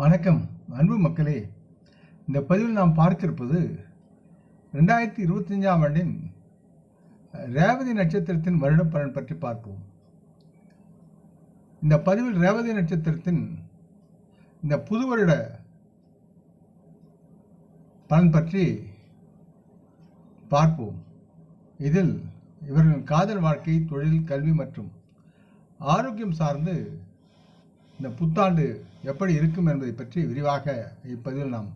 வணக்கம் அன்பு மக்களே. இந்த பதிவில் நாம் பார்த்திருப்பது ரெண்டாயிரத்தி இருபத்தஞ்சாம் ஆண்டின் ரேவதி நட்சத்திரத்தின் வருட பலன் பற்றி பார்ப்போம். இந்த பதிவில் ரேவதி நட்சத்திரத்தின் இந்த புது வருட பலன் பற்றி பார்ப்போம். இதில் இவர்களின் காதல் வாழ்க்கை தொழில் கல்வி மற்றும் ஆரோக்கியம் சார்ந்து இந்த புத்தாண்டு எப்படி இருக்கும் என்பதை பற்றி விரிவாக இப்பதிவில் நாம்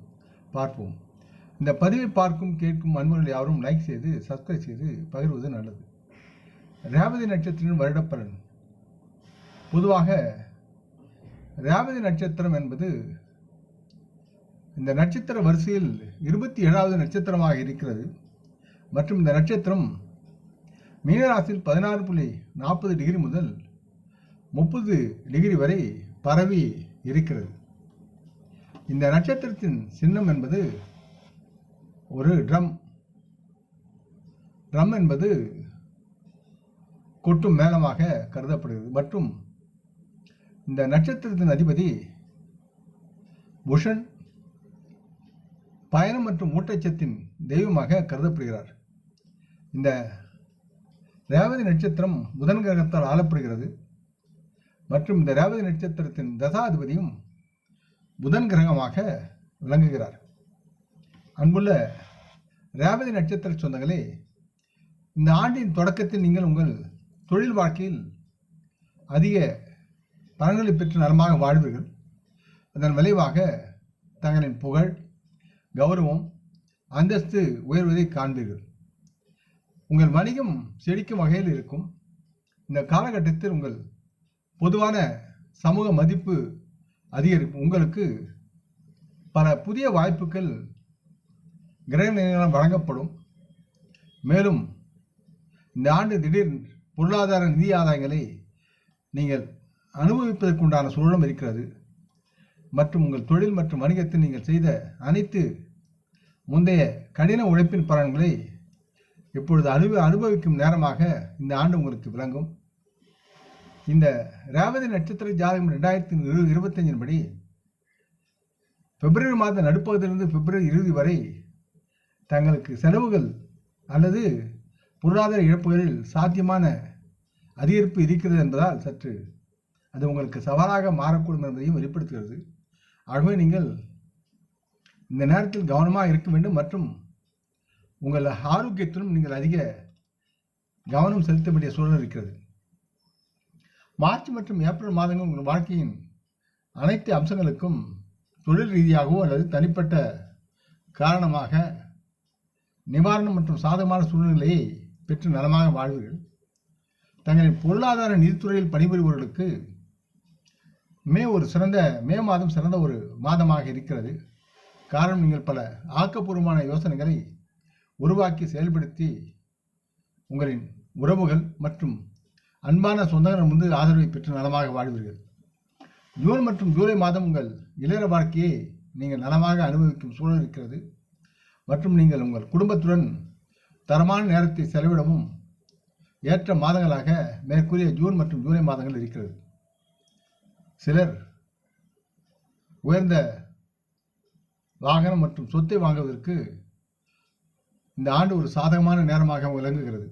பார்ப்போம். இந்த பதிவை பார்க்கும் கேட்கும் அன்பர்கள் யாரும் லைக் செய்து சப்ஸ்கிரைப் செய்து பகிர்வது நல்லது. ரேவதி நட்சத்திரம் வருடப்பலன். பொதுவாக ரேவதி நட்சத்திரம் என்பது இந்த நட்சத்திர வரிசையில் இருபத்தி ஏழாவது நட்சத்திரமாக இருக்கிறது. மற்றும் இந்த நட்சத்திரம் மீனராசியில் பதினாறு புள்ளி நாற்பது டிகிரி முதல் முப்பது டிகிரி வரை பரவி இருக்கிறது. இந்த நட்சத்திரத்தின் சின்னம் என்பது ஒரு ட்ரம். ட்ரம் என்பது கொட்டும் மேளமாக கருதப்படுகிறது. மற்றும் இந்த நட்சத்திரத்தின் அதிபதி புஷன் பயணம் மற்றும் ஊட்டச்சத்தின் தெய்வமாக கருதப்படுகிறார். இந்த ரேவதி நட்சத்திரம் புதன் கிரகத்தால் ஆளப்படுகிறது. மற்றும் இந்த ரேவதி நட்சத்திரத்தின் தசாதிபதியும் புதன் கிரகமாக விளங்குகிறார். அன்புள்ள ரேவதி நட்சத்திர சொந்தங்களே இந்த ஆண்டின் தொடக்கத்தில் நீங்கள் உங்கள் தொழில் வாழ்க்கையில் அதிக பலன்களை பெற்று நலமாக வாழ்வீர்கள். அதன் விளைவாக தங்களின் புகழ் கௌரவம் அந்தஸ்து உயர்வதை காண்பீர்கள். உங்கள் வணிகம் செழிக்கும் வகையில் இருக்கும். இந்த காலகட்டத்தில் உங்கள் பொதுவான சமூக மதிப்பு அதிகரிக்கும் உங்களுக்கு பல புதிய வாய்ப்புகள் கிரக வழங்கப்படும். மேலும் இந்த ஆண்டு திடீர் பொருளாதார நிதி ஆதாயங்களை நீங்கள் அனுபவிப்பதற்குண்டான சூழலும் இருக்கிறது. மற்றும் உங்கள் தொழில் மற்றும் வணிகத்தில் நீங்கள் செய்த அனைத்து முந்தைய கடின உழைப்பின் பலன்களை இப்பொழுது அனுப அனுபவிக்கும் நேரமாக இந்த ஆண்டு உங்களுக்கு விளங்கும். இந்த ரேவதி நட்சத்திர ஜாதகம் ரெண்டாயிரத்தி இருபத்தஞ்சின் படி பிப்ரவரி மாத நடுப்பகுதியிலிருந்து பிப்ரவரி இறுதி வரை தங்களுக்கு செலவுகள் அல்லது பொருளாதார இழப்புகளில் சாத்தியமான அதிகரிப்பு இருக்கிறது என்பதால் சற்று அது உங்களுக்கு சவாலாக மாறக்கூடும் என்பதையும் வெளிப்படுத்துகிறது. ஆகவே நீங்கள் இந்த நேரத்தில் கவனமாக இருக்க வேண்டும் மற்றும் உங்கள் ஆரோக்கியத்திலும் நீங்கள் அதிக கவனம் செலுத்த வேண்டிய சூழல் இருக்கிறது. மார்ச் மற்றும் ஏப்ரல் மாதங்கள் உங்கள் வாழ்க்கையின் அனைத்து அம்சங்களுக்கும் தொழில் ரீதியாகவோ அல்லது தனிப்பட்ட காரணமாக நிவாரணம் மற்றும் சாதகமான சூழ்நிலையை பெற்று நலமாக வாழ்வீர்கள். தங்களின் பொருளாதார நிதித்துறையில் பணிபுரிபவர்களுக்கு மே ஒரு சிறந்த மே மாதம் சிறந்த ஒரு மாதமாக இருக்கிறது. காரணம் நீங்கள் பல ஆக்கப்பூர்வமான யோசனைகளை உருவாக்கி செயல்படுத்தி உங்களின் உறவுகள் மற்றும் அன்பான சொந்தங்கள் வந்து ஆதரவை பெற்று நலமாக வாழ்வீர்கள். ஜூன் மற்றும் ஜூலை மாதம் உங்கள் இளைய வாழ்க்கையை நீங்கள் நலமாக அனுபவிக்கும் சூழல் இருக்கிறது. மற்றும் நீங்கள் உங்கள் குடும்பத்துடன் தரமான நேரத்தை செலவிடவும் ஏற்ற மாதங்களாக மேற்கூறிய ஜூன் மற்றும் ஜூலை மாதங்கள் இருக்கிறது. சிலர் உயர்ந்த வாகனம் மற்றும் சொத்தை வாங்குவதற்கு இந்த ஆண்டு ஒரு சாதகமான நேரமாக விளங்குகிறது.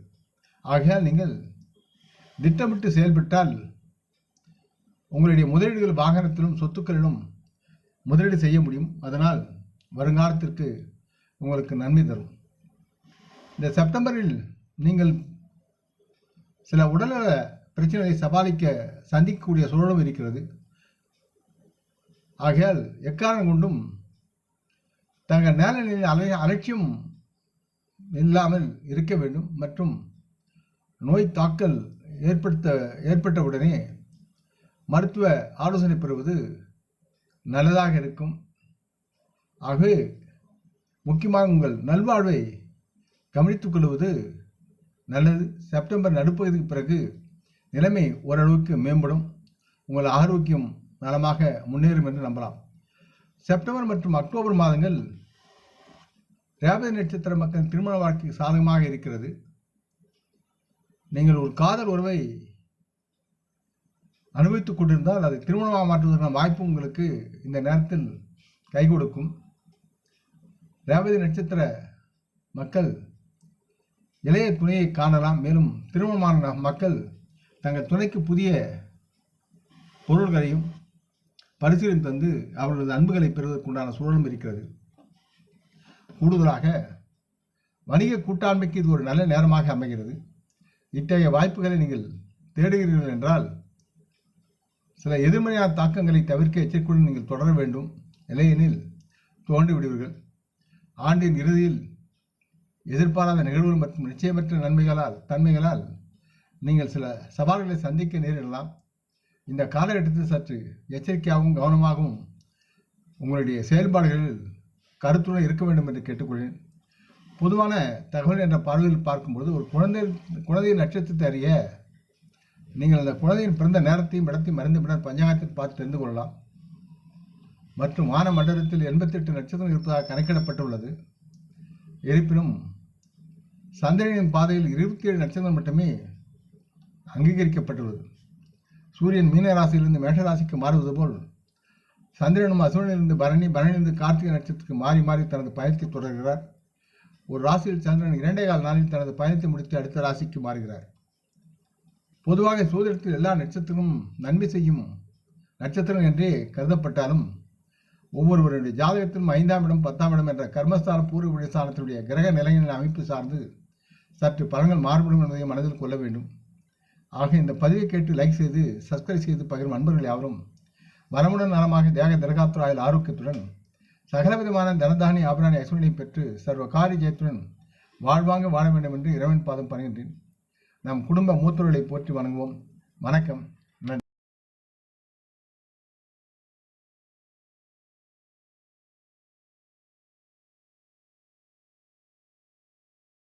ஆகையால் நீங்கள் திட்டமிட்டு செயல்பட்டால் உங்களுடைய முதலீடுகள் வாகனத்திலும் சொத்துக்களிலும் முதலீடு செய்ய முடியும். அதனால் வருங்காலத்திற்கு உங்களுக்கு நன்மை தரும். இந்த செப்டம்பரில் நீங்கள் சில உடல்நல பிரச்சனைகளை சமாளிக்க சந்திக்கக்கூடிய சூழலும் இருக்கிறது. ஆகையால் எக்காரணம் கொண்டும் தங்கள் நேரநிலையில் அலை அலட்சியம் இல்லாமல் இருக்க வேண்டும். மற்றும் நோய் தாக்கல் ஏற்படுத்த ஏற்பட்டவுடனே மருத்துவ ஆலோசனை பெறுவது நல்லதாக இருக்கும். ஆகவே முக்கியமாக உங்கள் நல்வாழ்வை கவனித்துக் கொள்வது நல்லது. செப்டம்பர் நடுப்பகுதிக்கு பிறகு நிலைமை ஓரளவுக்கு மேம்படும். உங்கள் ஆரோக்கியம் நலமாக முன்னேறும் என்று நம்பலாம். செப்டம்பர் மற்றும் அக்டோபர் மாதங்கள் ரேவதி நட்சத்திர மக்கள் திருமண வாழ்க்கை சாதகமாக இருக்கிறது. நீங்கள் ஒரு காதல் உறவை அனுபவித்துக் கொண்டிருந்தால் அதை திருமணமாக மாற்றுவதற்கான வாய்ப்பு உங்களுக்கு இந்த நேரத்தில் கை கொடுக்கும். ரேவதி நட்சத்திர மக்கள் இளைய துணையை காணலாம். மேலும் திருமணமான மக்கள் தங்கள் துணைக்கு புதிய பொருள்களையும் பரிசீலனை தந்து அவர்களது அன்புகளை பெறுவதற்குண்டான சூழலும் இருக்கிறது. கூடுதலாக வணிக கூட்டாண்மைக்கு இது ஒரு நல்ல நேரமாக அமைகிறது. இத்தகைய வாய்ப்புகளை நீங்கள் தேடுகிறீர்கள் என்றால் சில எதிர்மறையான தாக்கங்களை தவிர்க்க எச்சரிக்கையுடன் நீங்கள் தொடர வேண்டும். இல்லையெனில் தோண்டி விடுவீர்கள். ஆண்டின் இறுதியில் எதிர்பாராத நிகழ்வுகள் மற்றும் நிச்சயமற்ற நன்மைகளால் தன்மைகளால் நீங்கள் சில சவால்களை சந்திக்க நேரிடலாம். இந்த காலகட்டத்தில் சற்று எச்சரிக்கையாகவும் கவனமாகவும் உங்களுடைய செயல்பாடுகளில் கருத்துடன் இருக்க வேண்டும் என்று கேட்டுக்கொள்கிறேன். பொதுவான தகவல் என்ற பார்வையில் பார்க்கும்பொழுது ஒரு குழந்தை குழந்தையின் நட்சத்திரத்தை அறிய நீங்கள் அந்த குழந்தையின் பிறந்த நேரத்தையும் இடத்தையும் மறைந்த பின்னர் பஞ்சாங்கத்தில் பார்த்து தெரிந்து கொள்ளலாம். மற்றும் வான மண்டலத்தில் எண்பத்தெட்டு நட்சத்திரம் இருப்பதாக கணக்கிடப்பட்டுள்ளது. இருப்பினும் சந்திரனின் பாதையில் இருபத்தி ஏழு நட்சத்திரம் மட்டுமே அங்கீகரிக்கப்பட்டுள்ளது. சூரியன் மீன ராசியிலிருந்து மேஷராசிக்கு மாறுவது போல் சந்திரனும் அசுரனிலிருந்து பரணி பரணிலிருந்து கார்த்திகை நட்சத்திரத்துக்கு மாறி மாறி தனது பயணத்தை தொடர்கிறார். ஒரு ராசியில் சந்திரன் இரண்டே கால் நாளில் தனது பயணத்தை முடித்து அடுத்த ராசிக்கு மாறுகிறார். பொதுவாக சோதனத்தில் எல்லா நட்சத்திரமும் நன்மை செய்யும் நட்சத்திரம் என்றே கருதப்பட்டாலும் ஒவ்வொருவருடைய ஜாதகத்திலும் ஐந்தாம் இடம் பத்தாம் இடம் என்ற கர்மஸ்தான பூர்வ விடஸ்தானத்தினுடைய கிரக நிலையின் அமைப்பு சார்ந்து சற்று பலங்கள் மாறுபடும் என்பதை மனதில் கொள்ள வேண்டும். ஆக இந்த பதிவை கேட்டு லைக் செய்து சப்ஸ்கிரைப் செய்து பகிரும் அன்பர்கள் யாவரும் வரமுடன் நலமாக தேக திரகாத்துராயில் ஆரோக்கியத்துடன் சகலவிதமான தனதானி ஆபராணி ஐஸ்வர்யை பெற்று சர்வ காரிய ஜெயத்துடன் வாழ்வாங்க வாழ வேண்டும் என்று இறைவன் பாதம் பணிகின்றேன். நம் குடும்ப மூத்தோர்களை போற்றி வணங்குவோம். வணக்கம்.